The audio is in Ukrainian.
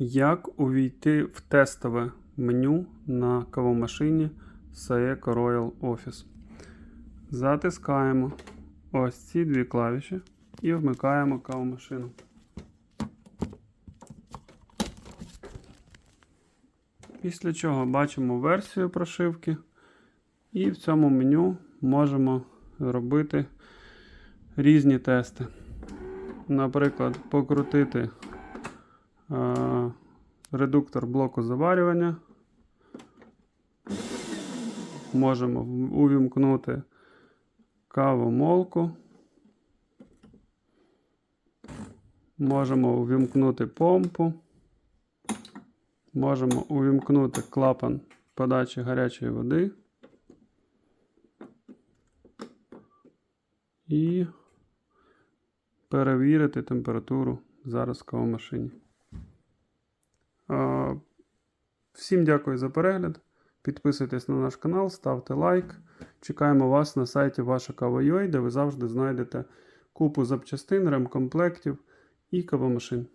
Як увійти в тестове меню на кавомашині Saeco Royal Office? Затискаємо ось ці дві клавіші і вмикаємо кавомашину. Після чого бачимо версію прошивки, і в цьому меню можемо робити різні тести. Наприклад, покрутити е, редуктор блоку заварювання. Можемо увімкнути кавомолку. Можемо увімкнути помпу. Можемо увімкнути клапан подачі гарячої води. І перевірити температуру зараз в кавомашині. Всім дякую за перегляд. Підписуйтесь на наш канал, ставте лайк. Чекаємо вас на сайті ваша кава.ua, де ви завжди знайдете купу запчастин, ремкомплектів і кавомашин.